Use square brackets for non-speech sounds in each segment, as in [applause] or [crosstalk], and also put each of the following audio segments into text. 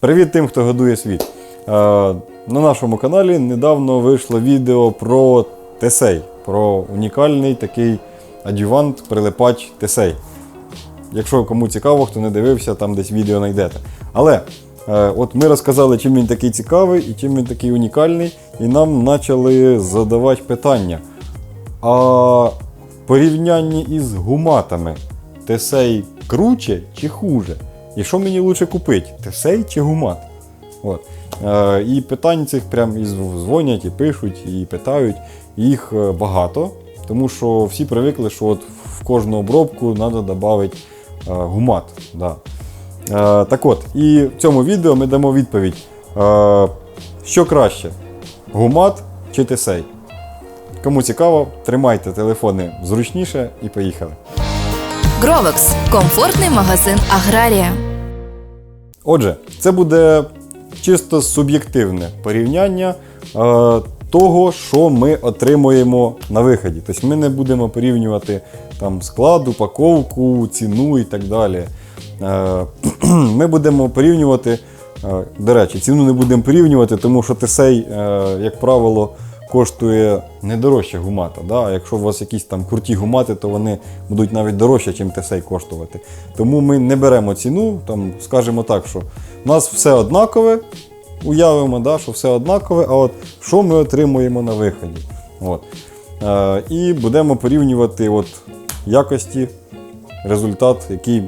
Привіт тим, хто годує світ. Е, на нашому каналі недавно вийшло відео про Тесей, про унікальний такий адювант, прилипач Тесей. Якщо кому цікаво, хто не дивився, там десь відео знайдете. Але е, от ми розказали, чим він такий цікавий і чим він такий унікальний, і нам почали задавати питання. А в порівнянні із гуматами Тесей круче чи хуже? І що мені лучше купити? Тесей чи гумат? От. Е, і питань цих прям і дзвонять, і пишуть, і питають. Їх е, багато, тому що всі привикли, що от в кожну обробку треба додати е, гумат. Да. Е, так от, і в цьому відео ми дамо відповідь, е, що краще: гумат чи тесей? Кому цікаво, тримайте телефони зручніше і поїхали. Гровекс комфортний магазин Аграрія. Отже, це буде чисто суб'єктивне порівняння е, того, що ми отримуємо на виході. Тобто ми не будемо порівнювати там, склад, упаковку, ціну і так далі. Е, [clears throat] ми будемо порівнювати, е, до речі, ціну не будемо порівнювати, тому що тесей, як правило, коштує не дорожче гумата. Да? А якщо у вас якісь там круті гумати, то вони будуть навіть дорожче, ніж тесей коштувати. Тому ми не беремо ціну, там, скажемо так, що у нас все однакове, уявимо, да, що все однакове, а от що ми отримуємо на виході. От. Е, і будемо порівнювати от, якості, результат, який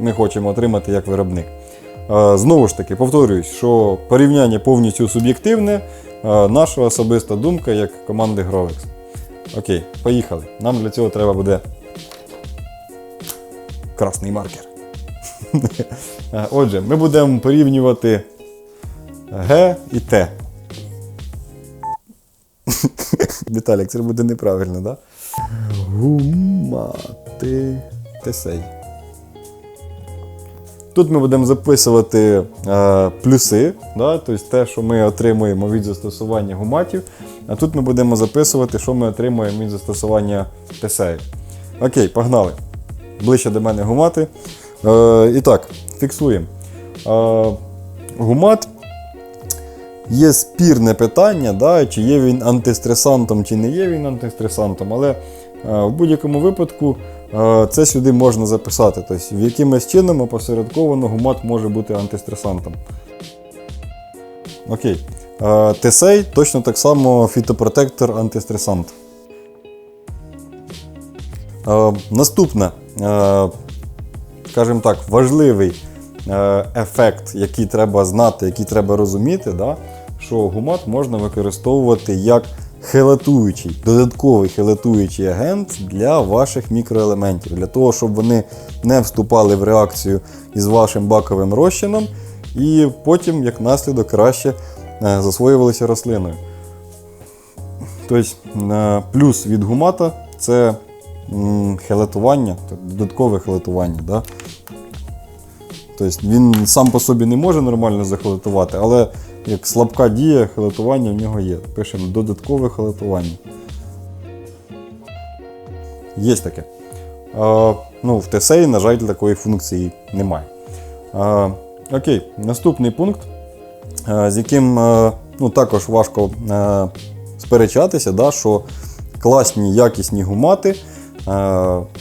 ми хочемо отримати як виробник. Знову ж таки, повторююсь, що порівняння повністю суб'єктивне, наша особиста думка як команди Grovex. Окей, поїхали. Нам для цього треба буде красний маркер. [laughs] Отже, ми будемо порівнювати Г і Т. [laughs] Віталік, це буде неправильно, так? Да? Гумати Тесей. Тут ми будемо записувати е, плюси, да, тобто те, що ми отримуємо від застосування гуматів. А тут ми будемо записувати, що ми отримуємо від застосування тесеїв. Окей, погнали. Ближче до мене гумати. Е, і так, фіксуємо. Е, гумат є спірне питання, да, чи є він антистресантом, чи не є він антистресантом, але е, в будь-якому випадку це сюди можна записати. Тобто, в якимось чином опосередковано гумат може бути антистресантом. Окей. Е, Тесей точно так само фітопротектор антистресант. Е, Наступне, е, скажімо так, важливий е, ефект, який треба знати, який треба розуміти, да, що гумат можна використовувати як хелатуючий, додатковий хелатуючий агент для ваших мікроелементів, для того, щоб вони не вступали в реакцію із вашим баковим розчином і потім, як наслідок, краще е, засвоювалися рослиною. Тобто, е, плюс від гумата це м, хелетування, тобто додаткове хелетування. Да? Тобто він сам по собі не може нормально захелетувати, але як слабка дія, хелетування в нього є. Пишемо додаткове хелетування. Є таке. Е, ну, в TSA, на жаль, такої функції немає. Е, окей, наступний пункт, з яким ну, також важко сперечатися, да, що класні якісні гумати,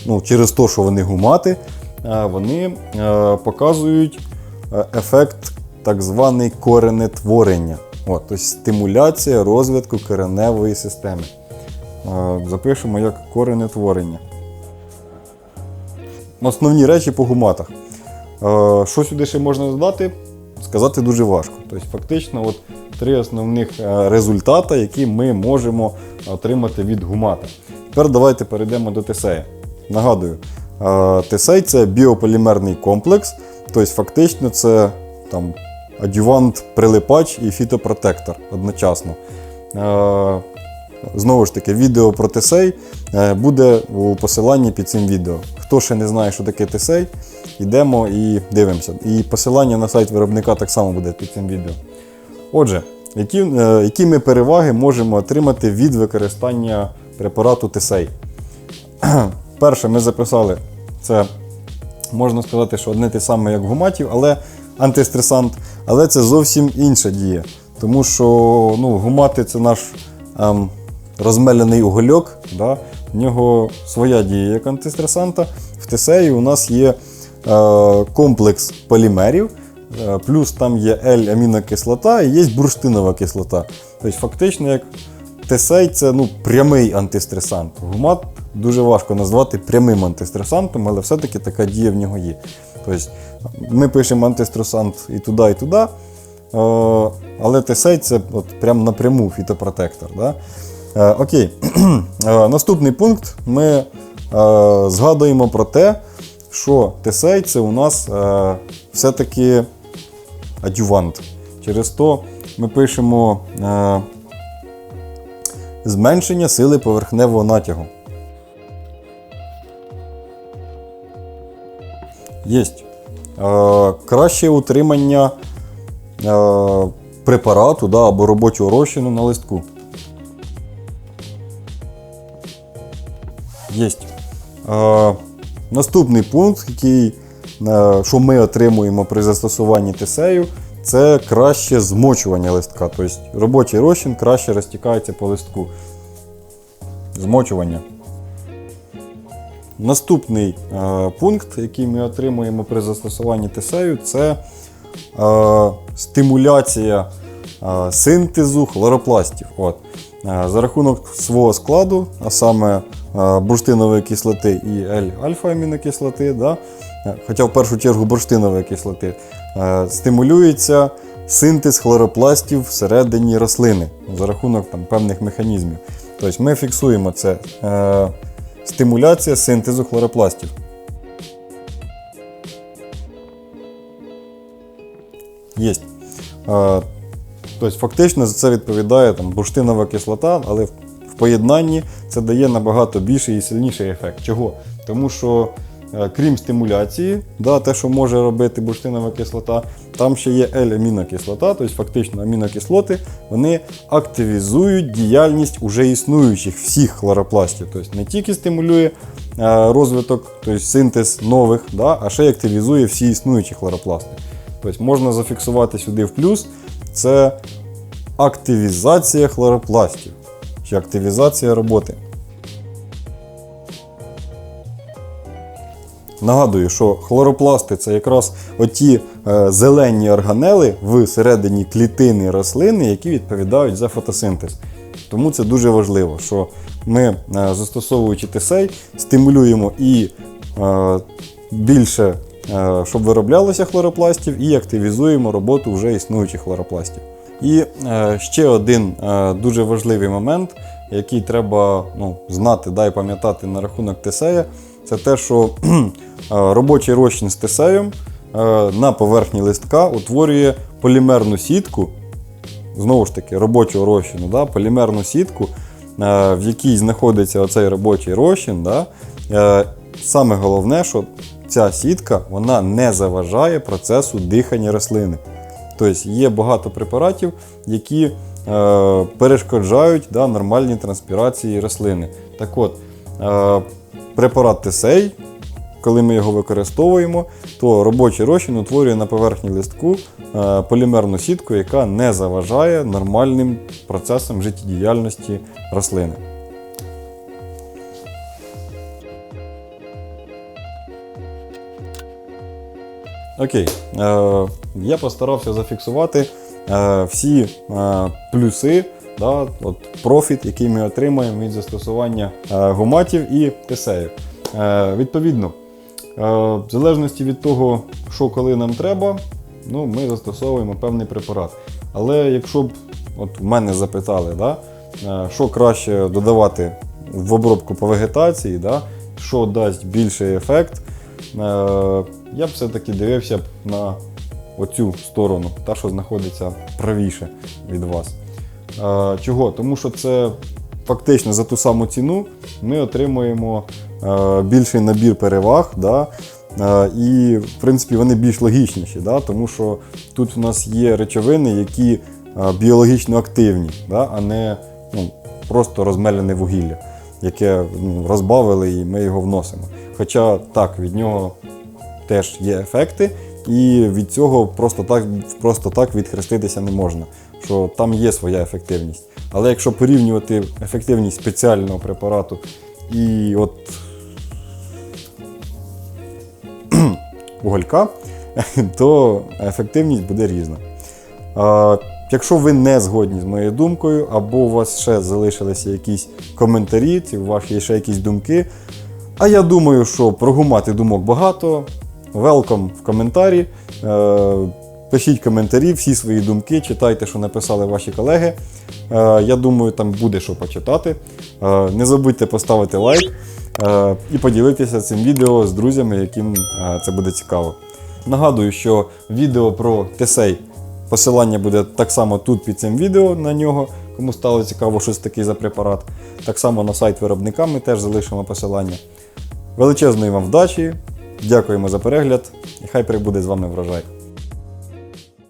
ну, через те, що вони гумати, вони е, показують е, ефект так званий коренетворення. От, тобто стимуляція розвитку кореневої системи. Е, Запишемо як коренетворення. Основні речі по гуматах. Е, Що сюди ще можна додати? Сказати дуже важко. Тобто, фактично, от три основних е, результати, які ми можемо отримати від гумата. Тепер давайте перейдемо до тесея. Нагадую, е, тесей це біополімерний комплекс, тобто фактично це там, адювант, прилипач і фітопротектор одночасно. Знову ж таки, відео про тесей буде у посиланні під цим відео. Хто ще не знає, що таке тесей, йдемо і дивимося. І посилання на сайт виробника так само буде під цим відео. Отже, які, е, які ми переваги можемо отримати від використання препарату тесей? [clears throat] Перше, ми записали, це можна сказати, що одне те саме, як гуматів, але антистресант, але це зовсім інша дія. Тому що ну, гумати це наш ем, розмелений угольок. Да? В нього своя дія як антистресанта. В тесеї у нас є е, комплекс полімерів, е, плюс там є L-амінокислота і є бурштинова кислота. Тобто, фактично, як тесей це ну, прямий антистресант. Гумат дуже важко назвати прямим антистресантом, але все-таки така дія в нього є. Тобто, ми пишемо антистресант і туди, і туди. е, Але тесей це от прям напряму фітопротектор. Да? Е, Окей. [clears throat] Е, Наступний пункт ми згадуємо про те, що тесей це у нас все-таки адювант. Через то ми пишемо зменшення сили поверхневого натягу. Єсть. Е, краще утримання е, препарату да, або робочого розчину на листку. Єсть. Е, наступний пункт, який, що ми отримуємо при застосуванні тесею, це краще змочування листка. Тобто робочий розчин краще розтікається по листку. Змочування. Наступний е, пункт, який ми отримуємо при застосуванні тесею, це е, стимуляція е, синтезу хлоропластів. От. Е, за рахунок свого складу, а саме е, бурштинової кислоти і L-альфа-амінокислоти, да, е, хоча в першу чергу бурштинової кислоти, е, стимулюється синтез хлоропластів всередині рослини за рахунок там, певних механізмів. Тобто ми фіксуємо це. Е, Стимуляція синтезу хлоропластів. Єсть. Тобто, фактично за це відповідає там, бурштинова кислота, але в, поєднанні це дає набагато більший і сильніший ефект. Чого? Тому що, крім стимуляції, да, те, що може робити бурштинова кислота, там ще є L-амінокислота, тобто фактично амінокислоти, вони активізують діяльність уже існуючих всіх хлоропластів. Тобто не тільки стимулює е, розвиток, тобто синтез нових, да, а ще й активізує всі існуючі хлоропласти. Тобто можна зафіксувати сюди в плюс. Це активізація хлоропластів чи активізація роботи. Нагадую, що хлоропласти це якраз оті е, зелені органели всередині клітини рослини, які відповідають за фотосинтез. Тому це дуже важливо, що ми, е, застосовуючи тесей, стимулюємо і е, більше, щоб вироблялося хлоропластів, і активізуємо роботу вже існуючих хлоропластів. І ще один дуже важливий момент, який треба ну, знати да, і пам'ятати на рахунок тесея, це те, що е, робочий розчин з тесеєм е, на поверхні листка утворює полімерну сітку, знову ж таки, робочого розчину, да, полімерну сітку, е, в якій знаходиться оцей робочий розчин. Да, саме головне, що ця сітка вона не заважає процесу дихання рослини. Тобто є багато препаратів, які перешкоджають да, нормальній транспірації рослини. Так от, препарат Тесей, коли ми його використовуємо, то робочий розчин утворює на поверхні листку е, полімерну сітку, яка не заважає нормальним процесам життєдіяльності рослини. Окей, е, я постарався зафіксувати е, всі плюси, да, от, профіт, який ми отримаємо від застосування е, гуматів і тесеїв. Е, відповідно, е, в залежності від того, що коли нам треба, ну, ми застосовуємо певний препарат. Але якщо б от мене запитали, да, що краще додавати в обробку по вегетації, да, що дасть більший ефект, я б все-таки дивився б на оцю сторону, та, що знаходиться правіше від вас. Чого? Тому що це фактично за ту саму ціну ми отримуємо більший набір переваг. Да? І, в принципі, вони більш логічніші, да? тому що тут у нас є речовини, які біологічно активні, да? а не ну, просто розмелене вугілля, яке ну, розбавили і ми його вносимо. Хоча так, від нього теж є ефекти, і від цього просто так, просто так відхреститися не можна, що там є своя ефективність. Але якщо порівнювати ефективність спеціального препарату і от [clears throat] уголька, [clears throat] то ефективність буде різна. Якщо ви не згодні з моєю думкою, або у вас ще залишилися якісь коментарі, ці у вас є ще якісь думки. А я думаю, що про гумати думок багато. Велком в коментарі. Е, пишіть коментарі, всі свої думки, читайте, що написали ваші колеги. Е, я думаю, там буде що почитати. Е, не забудьте поставити лайк і поділитися цим відео з друзями, яким це буде цікаво. Нагадую, що відео про Тесей посилання буде так само тут під цим відео на нього, кому стало цікаво, що це такий за препарат. Так само на сайт виробника ми теж залишимо посилання. Величезної вам вдачі, дякуємо за перегляд і хай прибуде з вами врожай.